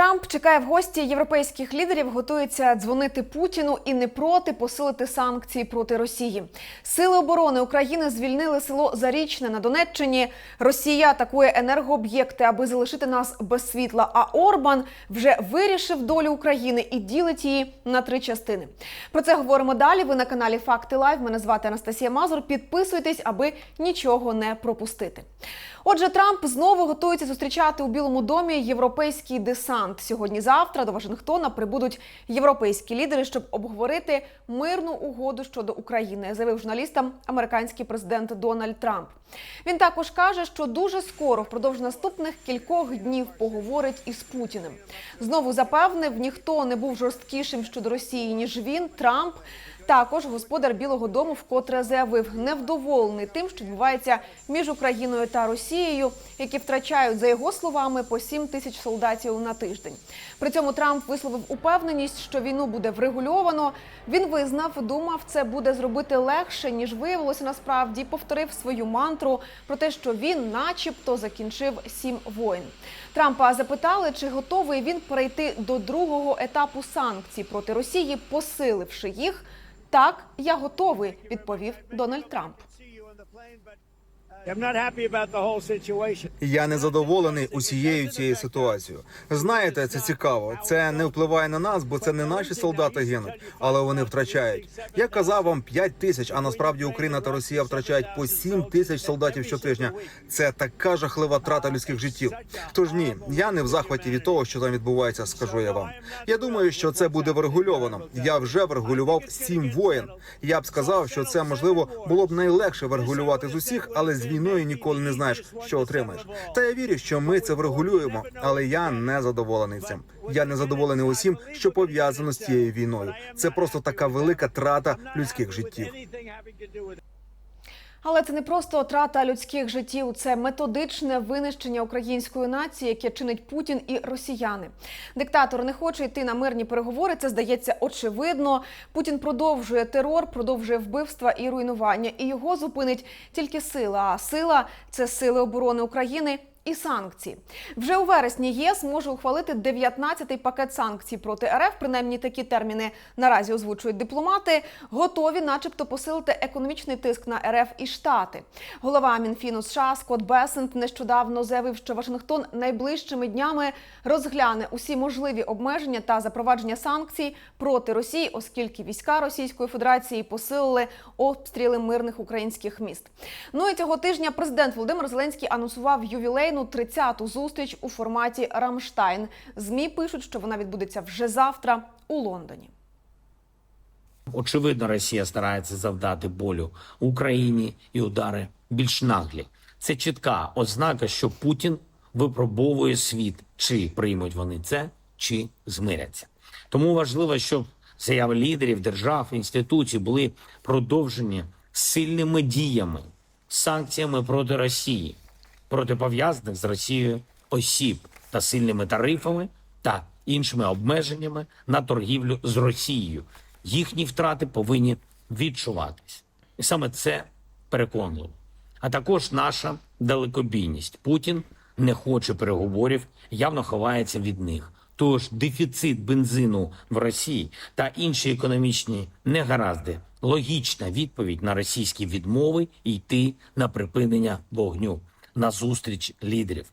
Трамп чекає в гості європейських лідерів, готується дзвонити Путіну і не проти посилити санкції проти Росії. Сили оборони України звільнили село Зарічне на Донеччині. Росія атакує енергооб'єкти, аби залишити нас без світла. А Орбан вже вирішив долю України і ділить її на три частини. Про це говоримо далі. Ви на каналі Факти Лайв. Мене звати Анастасія Мазур. Підписуйтесь, аби нічого не пропустити. Отже, Трамп знову готується зустрічати у Білому домі європейський десант. Сьогодні-завтра до Вашингтона прибудуть європейські лідери, щоб обговорити мирну угоду щодо України, заявив журналістам американський президент Дональд Трамп. Він також каже, що дуже скоро, впродовж наступних кількох днів, поговорить із Путіним. Знову запевнив, ніхто не був жорсткішим щодо Росії ніж він. Трамп. Також господар Білого Дому вкотре заявив, невдоволений тим, що відбувається між Україною та Росією, які втрачають за його словами по 7 тисяч солдатів на тиждень. При цьому Трамп висловив упевненість, що війну буде врегульовано. Він визнав, думав, це буде зробити легше ніж виявилося насправді. Повторив свою мантру про те, що він, начебто, закінчив сім воїн. Трампа запитали, чи готовий він перейти до другого етапу санкцій проти Росії, посиливши їх. Так, я готовий, відповів Дональд Трамп. Я не задоволений усією цією ситуацією. Знаєте, це цікаво. Це не впливає на нас, бо це не наші солдати гинуть, але вони втрачають. Я казав вам 5 тисяч, а насправді Україна та Росія втрачають по 7 тисяч солдатів щотижня. Це така жахлива трата людських життів. Тож ні, я не в захваті від того, що там відбувається. Скажу я вам. Я думаю, що це буде врегульовано. Я вже врегулював сім воєн. Я б сказав, що це можливо було б найлегше врегулювати з усіх, але з війною ніколи не знаєш, що отримаєш. Та я вірю, що ми це врегулюємо, але я не задоволений цим. Я не задоволений усім, що пов'язано з цією війною. Це просто така велика трата людських життів. Але це не просто трата людських життів, це методичне винищення української нації, яке чинить Путін і росіяни. Диктатор не хоче йти на мирні переговори. Це здається очевидно. Путін продовжує терор, продовжує вбивства і руйнування, і його зупинить тільки сила. А сила це сили оборони України. І санкції вже у вересні ЄС може ухвалити 19-й пакет санкцій проти РФ. Принаймні такі терміни наразі озвучують дипломати. Готові, начебто, посилити економічний тиск на РФ і Штати. Голова Мінфіну США Скотт Бесент нещодавно заявив, що Вашингтон найближчими днями розгляне усі можливі обмеження та запровадження санкцій проти Росії, оскільки війська Російської Федерації посилили обстріли мирних українських міст. Ну і цього тижня президент Володимир Зеленський анонсував ювілейну 30-ту зустріч у форматі Рамштайн. Змі пишуть, що вона відбудеться вже завтра у Лондоні. Очевидно, Росія старається завдати болю Україні і удари більш наглі. Це чітка ознака, що Путін випробовує світ, чи приймуть вони це, чи змиряться. Тому важливо, щоб заяви лідерів держав інституцій були продовжені сильними діями, санкціями проти Росії, проти пов'язаних з Росією осіб та сильними тарифами та іншими обмеженнями на торгівлю з Росією. Їхні втрати повинні відчуватись. І саме це переконливо. А також наша далекобійність. Путін не хоче переговорів, явно ховається від них. Тож дефіцит бензину в Росії та інші економічні негаразди логічна відповідь на російські відмови йти на припинення вогню на зустріч лідерів.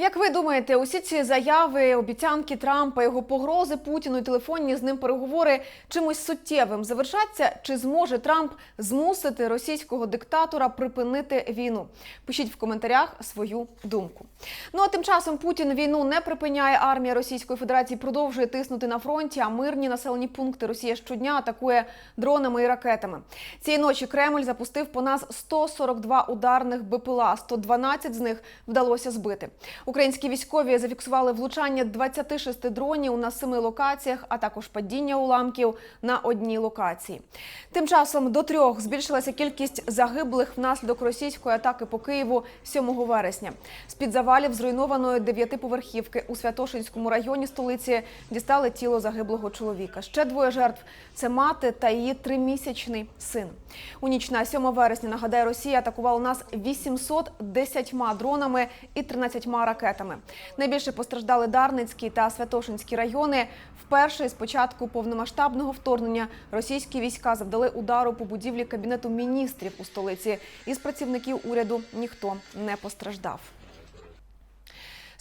Як ви думаєте, усі ці заяви, обіцянки Трампа, його погрози Путіну і телефонні з ним переговори чимось суттєвим завершаться? Чи зможе Трамп змусити російського диктатора припинити війну? Пишіть в коментарях свою думку. Ну а тим часом Путін війну не припиняє. Армія Російської Федерації продовжує тиснути на фронті, а мирні населені пункти Росія щодня атакує дронами і ракетами. Цієї ночі Кремль запустив по нас 142 ударних БПЛА, 112 з них вдалося збити. Українські військові зафіксували влучання 26 дронів на семи локаціях, а також падіння уламків на одній локації. Тим часом до трьох збільшилася кількість загиблих внаслідок російської атаки по Києву 7 вересня. З під завалів зруйнованої дев'ятиповерхівки у Святошинському районі столиці дістали тіло загиблого чоловіка. Ще двоє жертв це мати та її тримісячний син. У ніч на 7 вересня нагадаю, Росія атакувала нас 810 дронами і 13 ракетами. Ракетами. Найбільше постраждали Дарницький та Святошинський райони. Вперше з початку повномасштабного вторгнення російські війська завдали удару по будівлі кабінету міністрів у столиці. Із працівників уряду ніхто не постраждав.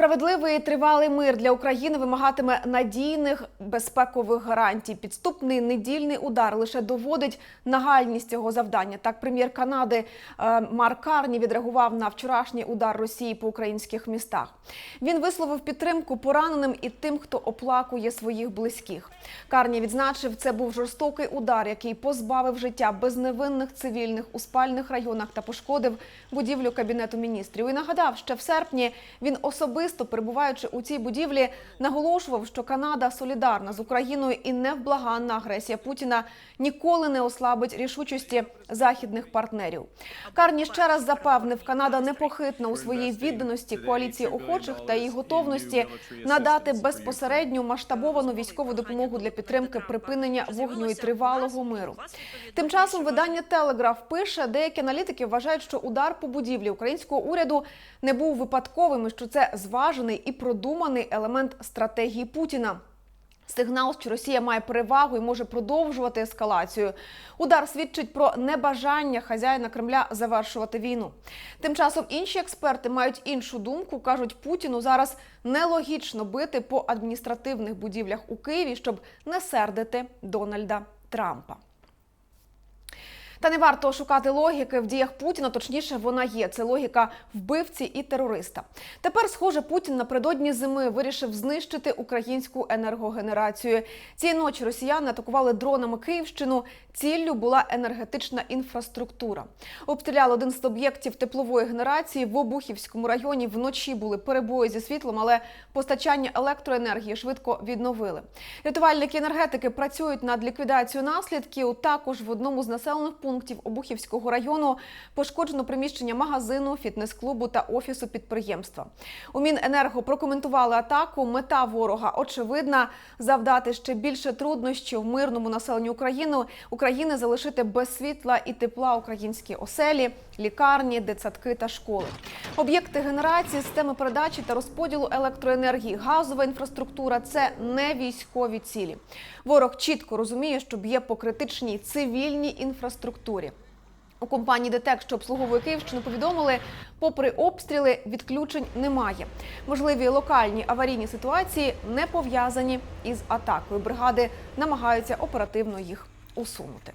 Справедливий і тривалий мир для України вимагатиме надійних безпекових гарантій. Підступний недільний удар лише доводить нагальність цього завдання. Так, прем'єр Канади е, Марк Карні відреагував на вчорашній удар Росії по українських містах. Він висловив підтримку пораненим і тим, хто оплакує своїх близьких. Карні відзначив, це був жорстокий удар, який позбавив життя безневинних цивільних у спальних районах та пошкодив будівлю кабінету міністрів. І нагадав, ще в серпні він особисто перебуваючи у цій будівлі, наголошував, що Канада солідарна з Україною і невблаганна агресія Путіна ніколи не ослабить рішучості західних партнерів. Карні ще раз запевнив, Канада непохитна у своїй відданості коаліції охочих та її готовності надати безпосередню масштабовану військову допомогу для підтримки припинення вогню і тривалого миру. Тим часом видання Телеграф пише, деякі аналітики вважають, що удар по будівлі українського уряду не був випадковим, і що це зважений і продуманий елемент стратегії Путіна. Сигнал, що Росія має перевагу і може продовжувати ескалацію. Удар свідчить про небажання хазяїна Кремля завершувати війну. Тим часом інші експерти мають іншу думку. кажуть, Путіну зараз нелогічно бити по адміністративних будівлях у Києві, щоб не сердити Дональда Трампа. Та не варто шукати логіки в діях Путіна. Точніше, вона є. Це логіка вбивці і терориста. Тепер, схоже, Путін напередодні зими вирішив знищити українську енергогенерацію. Цієї ночі росіяни атакували дронами Київщину. Ціллю була енергетична інфраструктура. Обстріляли один з об'єктів теплової генерації в Обухівському районі. Вночі були перебої зі світлом, але постачання електроенергії швидко відновили. Рятувальники енергетики працюють над ліквідацією наслідків. Також в одному з населених пунктів Обухівського району пошкоджено приміщення магазину, фітнес-клубу та офісу підприємства. У Міненерго прокоментували атаку. Мета ворога очевидна завдати ще більше труднощів мирному населенню України. України залишити без світла і тепла українські оселі, лікарні, дитсадки та школи. Об'єкти генерації, системи передачі та розподілу електроенергії, газова інфраструктура це не військові цілі. Ворог чітко розуміє, що б'є по критичній цивільній інфраструктурі. У компанії ДТЕК, що обслуговує Київщину, повідомили, попри обстріли, відключень немає. Можливі локальні аварійні ситуації не пов'язані із атакою. Бригади намагаються оперативно їх усунути.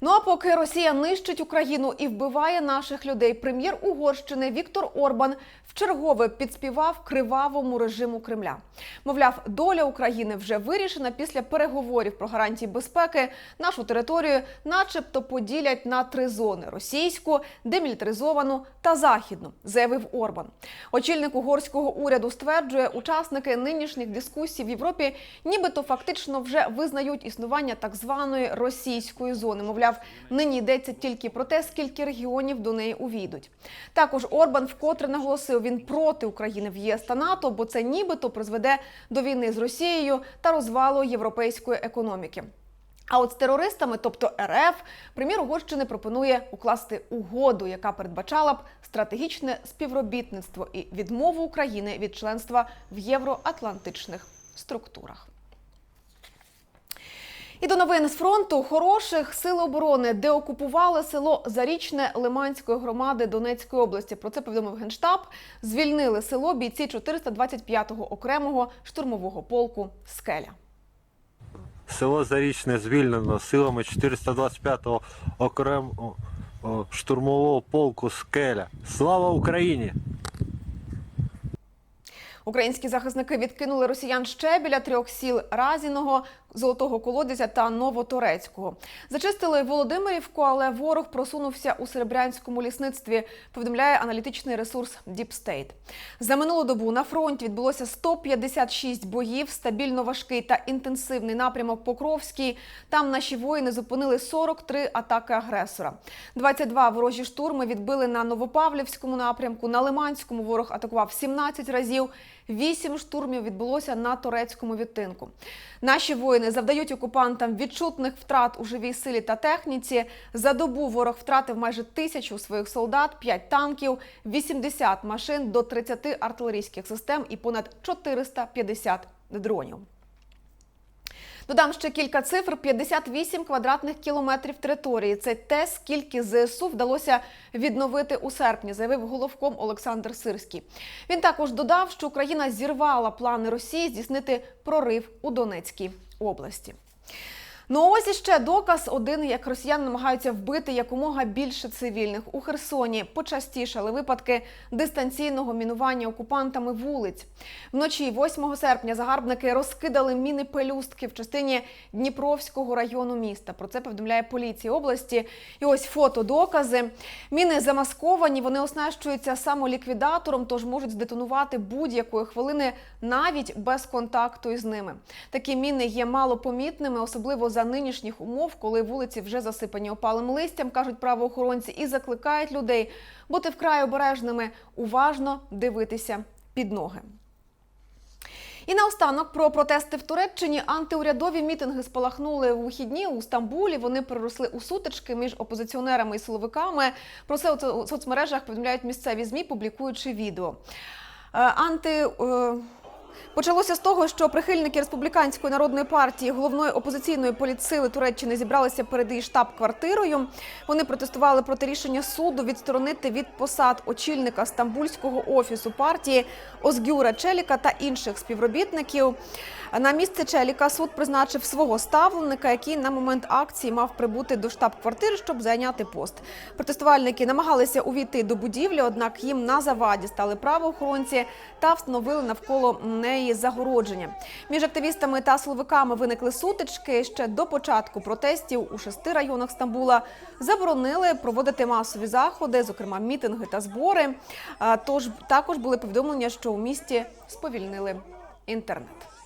Ну а поки Росія нищить Україну і вбиває наших людей, прем'єр Угорщини Віктор Орбан вчергове підспівав кривавому режиму Кремля. Мовляв, доля України вже вирішена після переговорів про гарантії безпеки. Нашу територію, начебто, поділять на три зони: російську, демілітаризовану та західну, заявив Орбан. Очільник угорського уряду стверджує, учасники нинішніх дискусій в Європі, нібито фактично вже визнають існування так званої російської зони. Мовляв, нині йдеться тільки про те, скільки регіонів до неї увійдуть. Також Орбан вкотре наголосив, він проти України в ЄС та НАТО, бо це нібито призведе до війни з Росією та розвалу європейської економіки. А от з терористами, тобто РФ, прем'єр Угорщини пропонує укласти угоду, яка передбачала б стратегічне співробітництво і відмову України від членства в євроатлантичних структурах. І до новин з фронту хороших сили оборони деокупували село Зарічне Лиманської громади Донецької області. Про це повідомив генштаб. Звільнили село бійці 425-го окремого штурмового полку Скеля. Село Зарічне звільнено силами 425-го окремого штурмового полку Скеля. Слава Україні! Українські захисники відкинули росіян ще біля трьох сіл Разіного, Золотого Колодязя та Новоторецького. Зачистили Володимирівку, але ворог просунувся у серебрянському лісництві. Повідомляє аналітичний ресурс State. За минулу добу на фронті відбулося 156 боїв, стабільно важкий та інтенсивний напрямок Покровський. Там наші воїни зупинили 43 атаки агресора. 22 ворожі штурми відбили на Новопавлівському напрямку. На Лиманському ворог атакував 17 разів. Вісім штурмів відбулося на турецькому відтинку. Наші воїни завдають окупантам відчутних втрат у живій силі та техніці. За добу ворог втратив майже тисячу своїх солдат, 5 танків, 80 машин до 30 артилерійських систем і понад 450 дронів. Додам ще кілька цифр: 58 квадратних кілометрів території. Це те, скільки ЗСУ вдалося відновити у серпні, заявив головком Олександр Сирський. Він також додав, що Україна зірвала плани Росії здійснити прорив у Донецькій області. Ну ось іще доказ один, як росіяни намагаються вбити якомога більше цивільних у Херсоні. Почастішали випадки дистанційного мінування окупантами вулиць. Вночі 8 серпня загарбники розкидали міни пелюстки в частині Дніпровського району міста. Про це повідомляє поліція області. І ось фото докази. Міни замасковані, вони оснащуються самоліквідатором, тож можуть здетонувати будь-якої хвилини навіть без контакту із ними. Такі міни є малопомітними, особливо за нинішніх умов, коли вулиці вже засипані опалим листям, кажуть правоохоронці, і закликають людей бути вкрай обережними, уважно дивитися під ноги. І наостанок про протести в Туреччині антиурядові мітинги спалахнули у вихідні у Стамбулі. Вони переросли у сутички між опозиціонерами і силовиками. Про це у соцмережах повідомляють місцеві змі, публікуючи відео. Е, Анти е, Почалося з того, що прихильники республіканської народної партії головної опозиційної політсили Туреччини зібралися перед її штаб-квартирою. Вони протестували проти рішення суду відсторонити від посад очільника стамбульського офісу партії Озгюра Челіка та інших співробітників. На місце Челіка суд призначив свого ставленика, який на момент акції мав прибути до штаб-квартири, щоб зайняти пост. Протестувальники намагалися увійти до будівлі, однак їм на заваді стали правоохоронці та встановили навколо неї загородження. Між активістами та силовиками виникли сутички. Ще до початку протестів у шести районах Стамбула заборонили проводити масові заходи, зокрема мітинги та збори. Тож також були повідомлення, що у місті сповільнили інтернет.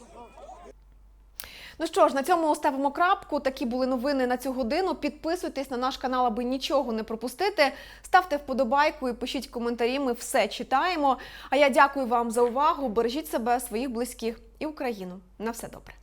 Ну що ж, на цьому ставимо крапку. Такі були новини на цю годину. Підписуйтесь на наш канал, аби нічого не пропустити. Ставте вподобайку і пишіть коментарі. Ми все читаємо. А я дякую вам за увагу. Бережіть себе, своїх близьких і Україну. На все добре.